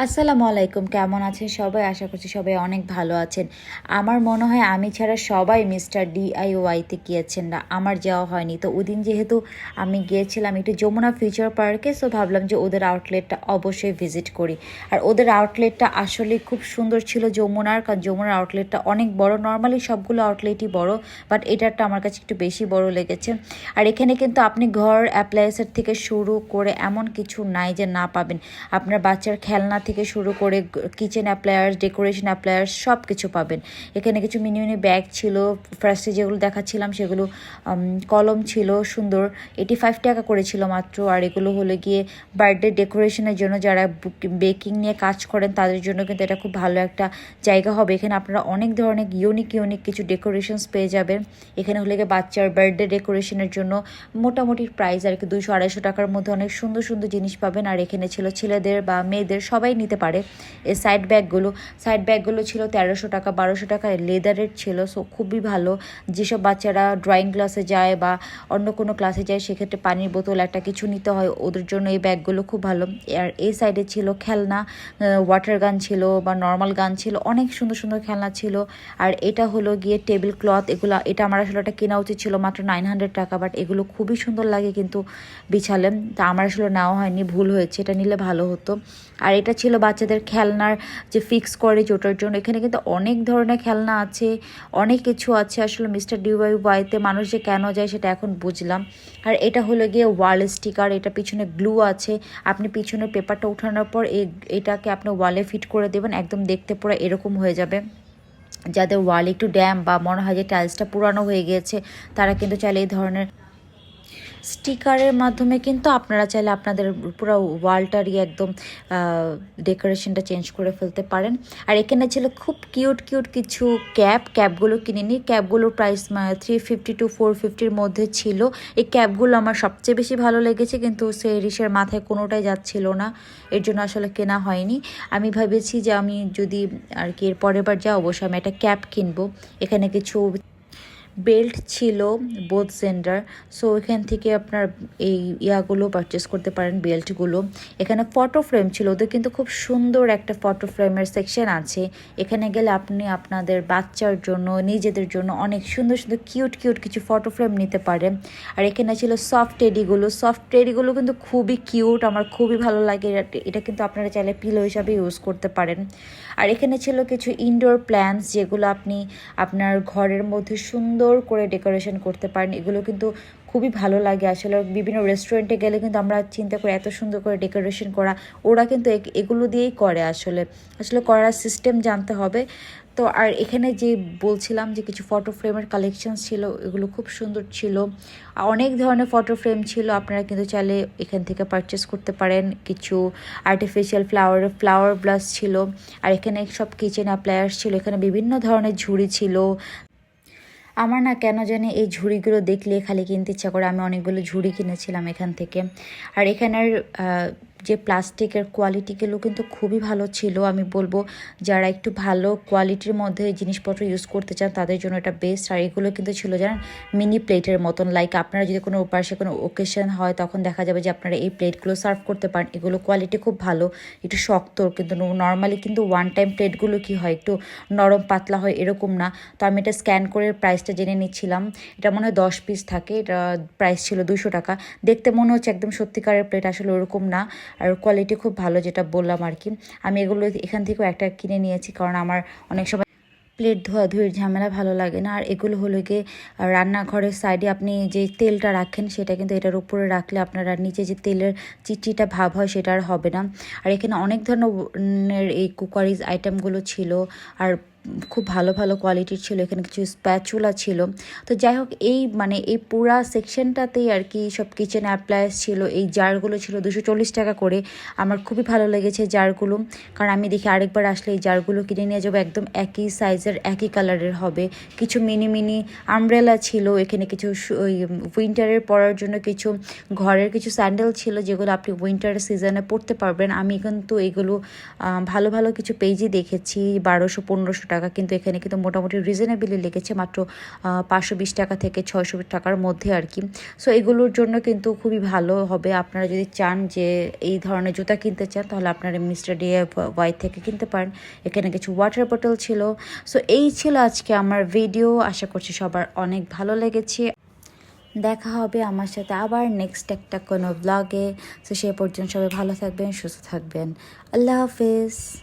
আসসালামু আলাইকুম, কেমন আছেন সবাই? আশা করছি সবাই অনেক ভালো আছেন। আমার মনে হয় আমি ছাড়া সবাই মিস্টার ডিআইওয়াইতে গিয়েছেন না, আমার যাওয়া হয়নি। তো ওদিন যেহেতু আমি গিয়েছিলাম একটু যমুনা ফিউচার পার্কে সো ভাবলাম যে ওদের আউটলেটটা অবশ্যই ভিজিট করি। আর ওদের আউটলেটটা আসলে খুব সুন্দর ছিল যমুনার, কারণ যমুনার আউটলেটটা অনেক বড়। নর্মালি সবগুলো আউটলেটই বড়, বাট এটারটা আমার কাছে একটু বেশি বড় লেগেছে। আর এখানে কিন্তু আপনি ঘর অ্যাপ্লায়েন্সের থেকে শুরু করে এমন কিছু নাই যে না পাবেন। আপনার বাচ্চার খেলনা থেকে শুরু করে কিচেন অ্যাপ্লায়ার্স ডেকোরেশন অ্যাপ্লায়ার্স সব কিছু পাবেন। এখানে কিছু মিনি মিনি ব্যাগ ছিল ফার্স্টে যেগুলো দেখাচ্ছিলাম সেগুলো কলম ছিল, সুন্দর। এটি ফাইভ টাকা করেছিল মাত্র। আর এগুলো হলো গিয়ে বার্থডে ডেকোরেশনের জন্য যারা বেকিং নিয়ে কাজ করেন, তাদের জন্য কিন্তু এটা খুব ভালো একটা জায়গা হবে। এখানে আপনারা অনেক ধরনের ইউনিক ইউনিক কিছু ডেকোরেশনস পেয়ে যাবেন। এখানে হলে গিয়ে বাচ্চার বার্থডে ডেকোরেশনের জন্য মোটামুটি প্রাইস আর কি দুশো আড়াইশো টাকার মধ্যে অনেক সুন্দর সুন্দর জিনিস পাবেন। আর এখানে ছিল ছেলেদের বা মেয়েদের সবাই নিতে পারে। এই সাইড ব্যাগগুলো সাইড ব্যাগগুলো ছিল তেরোশো টাকা, বারোশো টাকা লেদারের ছিল সো খুবই ভালো। যেসব বাচ্চারা ড্রয়িং ক্লাসে যায় বা অন্য কোনো ক্লাসে যায়, সেক্ষেত্রে পানির বোতল একটা কিছু নিতে হয়, ওদের জন্য এই ব্যাগগুলো খুব ভালো। আর এই সাইডে ছিল খেলনা ওয়াটার গান ছিল বা নর্মাল গান ছিল, অনেক সুন্দর সুন্দর খেলনা ছিল। আর এটা হলো গিয়ে টেবিল ক্লথ এগুলো, এটা আমার আসলে এটা কেনা উচিত ছিল মাত্র নাইন হান্ড্রেড টাকা বাট এগুলো খুবই সুন্দর লাগে কিন্তু বিছালে। তা আমার আসলে নেওয়া হয়নি, ভুল হয়েছে, এটা নিলে ভালো হতো। আর এটা ছিল বাচ্চাদের খেলনার যে ফিক্স করে ওটার জন্য। এখানে কিন্তু অনেক ধরনের খেলনা আছে, অনেক কিছু আছে। আসলে মিস্টার ডিওয়াই ওয়াইতে মানুষ যে কেন যায় সেটা এখন বুঝলাম। আর এটা হলো গিয়ে ওয়াল স্টিকার, এটা পিছনে গ্লু আছে। আপনি পিছনের পেপারটা উঠানোর পর এটাকে আপনি ওয়ালে ফিট করে দেবেন, একদম দেখতে পুরো এরকম হয়ে যাবে। যাদের ওয়াল একটু ড্যাম বা মনে হয় যে টাইলসটা পুরানো হয়ে গিয়েছে, তারা কিন্তু চাইলে এই ধরনের স্টিকারের মাধ্যমে কিন্তু আপনারা চাইলে আপনাদের পুরো ওয়ালটারই একদম ডেকোরেশনটা চেঞ্জ করে ফেলতে পারেন। আর এখানে ছিল খুব কিউট কিউট কিছু ক্যাপ ক্যাপগুলো কিনে নিই ক্যাপগুলোর price three fifty two four ফিফটির মধ্যে ছিল। এই ক্যাপগুলো আমার সবচেয়ে বেশি ভালো লেগেছে, কিন্তু সে রিসের মাথায় কোনোটাই যাচ্ছিল না। এর জন্য আসলে কেনা হয়নি। আমি ভেবেছি যে আমি যদি আর কি এর পরের বার যাও অবশ্যই আমি একটা ক্যাপ কিনবো। এখানে কিছু বেল্ট ছিল বোথ জেন্ডার সো এখান থেকে আপনার এই ইয়াগুলো পারচেস করতে পারেন বেল্টগুলো। এখানে ফটো ফ্রেম ছিল, ওদের কিন্তু খুব সুন্দর একটা ফটো ফ্রেমের সেকশন আছে। এখানে গেলে আপনি আপনাদের বাচ্চার জন্য, নিজেদের জন্য অনেক সুন্দর সুন্দর কিউট কিউট কিছু ফটো ফ্রেম নিতে পারেন। আর এখানে ছিল সফট টেডিগুলো সফট টেডিগুলো কিন্তু খুবই কিউট আমার খুবই ভালো লাগে। এটা কিন্তু আপনারা চাইলে পিলো হিসাবে ইউজ করতে পারেন। আর এখানে ছিল কিছু ইনডোর প্ল্যান্টস যেগুলো আপনি আপনার ঘরের মধ্যে সুন্দর করে ডেকোরেশন করতে পারেন, এগুলো কিন্তু খুবই ভালো লাগে। আসলে বিভিন্ন রেস্টুরেন্টে গেলে কিন্তু আমরা চিন্তা করি এত সুন্দর করে ডেকোরেশন করা, ওরা কিন্তু এগুলো দিয়েই করে আসলে। আসলে করার সিস্টেম জানতে হবে। তো আর এখানে যে বলছিলাম যে কিছু ফটো ফ্রেমের কালেকশন ছিল, এগুলো খুব সুন্দর ছিল। অনেক ধরনের ফটো ফ্রেম ছিল, আপনারা কিন্তু চাইলে এখান থেকে পারচেস করতে পারেন। কিছু আর্টিফিশিয়াল ফ্লাওয়ার ফ্লাওয়ার ব্লাস ছিল। আর এখানে সব কিচেন অ্যাপ্লায়ার্স ছিল, এখানে বিভিন্ন ধরনের ঝুড়ি ছিল। আমার না কেন জানে এই ঝুড়িগুলো দেখলে খালি কিনতে ইচ্ছা করে। আমি অনেকগুলো ঝুড়ি কিনেছিলাম এখান থেকে। আর এখানের যে প্লাস্টিকের কোয়ালিটিগুলো কিন্তু খুবই ভালো ছিল। আমি বলব, যারা একটু ভালো কোয়ালিটির মধ্যে জিনিসপত্র ইউজ করতে চান, তাদের জন্য এটা বেস্ট আর এগুলো কিন্তু ছিল জানেন মিনি প্লেটের মতন। লাইক আপনারা যদি কোনো উপাসে কোনো ওকেশন হয়, তখন দেখা যাবে যে আপনারা এই প্লেটগুলো সার্ভ করতে পারেন। এগুলো কোয়ালিটি খুব ভালো, একটু শক্ত, কিন্তু নর্মালি কিন্তু ওয়ান টাইম প্লেটগুলো কি হয়, একটু নরম পাতলা হয়, এরকম না। তো আমি এটা স্ক্যান করে প্রাইসটা জেনে নিচ্ছিলাম। এটা মনে হয় দশ পিস থাকে, এটা প্রাইস ছিল দুশো টাকা। দেখতে মনে হচ্ছে একদম সত্যিকারের প্লেট আসলে ওরকম না। আর কোয়ালিটি খুব ভালো যেটা বললাম আর কি আমি এগুলো এখান থেকেও একটা কিনে নিয়েছি কারণ আমার অনেক সময় প্লেট ধোয়াধুয়ির ঝামেলা ভালো লাগে না। আর এগুলো হলো গিয়ে রান্নাঘরের সাইডে আপনি যে তেলটা রাখেন সেটা কিন্তু এটার উপরে রাখলে আপনার নিচে যে তেলের চিটচিটা ভাব হয় সেটা আর হবে না। আর এখানে অনেক ধরনের এই কুকারিজ আইটেমগুলো ছিল। আর খুব ভালো ভালো কোয়ালিটির ছিল, এখানে কিছু স্প্যাচুলা ছিল। তো যাই হোক, এই মানে এই পুরা সেকশনটাতেই আর কি সব কিচেন অ্যাপ্লায়েন্স ছিল। এই জারগুলো ছিল দুশো চল্লিশ টাকা করে। আমার খুবই ভালো লেগেছে জারগুলো কারণ আমি দেখি আরেকবার আসলে এই জারগুলো কিনে নিয়ে যাব, একদম একই সাইজের একই কালারের হবে। কিছু মিনি মিনি আমব্রেলা ছিল, এখানে কিছু ওই উইন্টারের পরার জন্য কিছু ঘরের কিছু স্যান্ডেল ছিল, যেগুলো আপনি উইন্টার সিজনে পরতে পারবেন। আমি কিন্তু এগুলো ভালো ভালো কিছু পেজই দেখেছি, বারোশো, পনেরোশো টাকা, কিন্তু এখানে কিন্তু মোটামুটি রিজনেবলি লেগেছে মাত্র পাঁচশো বিশ টাকা থেকে ছয়শো টাকার মধ্যে আর কি। সো এগুলোর জন্য কিন্তু খুবই ভালো হবে। আপনারা যদি চান যে এই ধরনের জুতা কিনতে চান, তাহলে আপনারা মিস্টার ডি ওয়াই থেকে কিনতে পারেন। এখানে কিছু ওয়াটার বোতল ছিল। সো এই ছিল আজকে আমার ভিডিও আশা করছি সবার অনেক ভালো লেগেছে। দেখা হবে আমার সাথে আবার নেক্সট একটা কোনো ব্লগে তো সে পর্যন্ত সবাই ভালো থাকবেন, সুস্থ থাকবেন। আল্লাহ হাফেজ।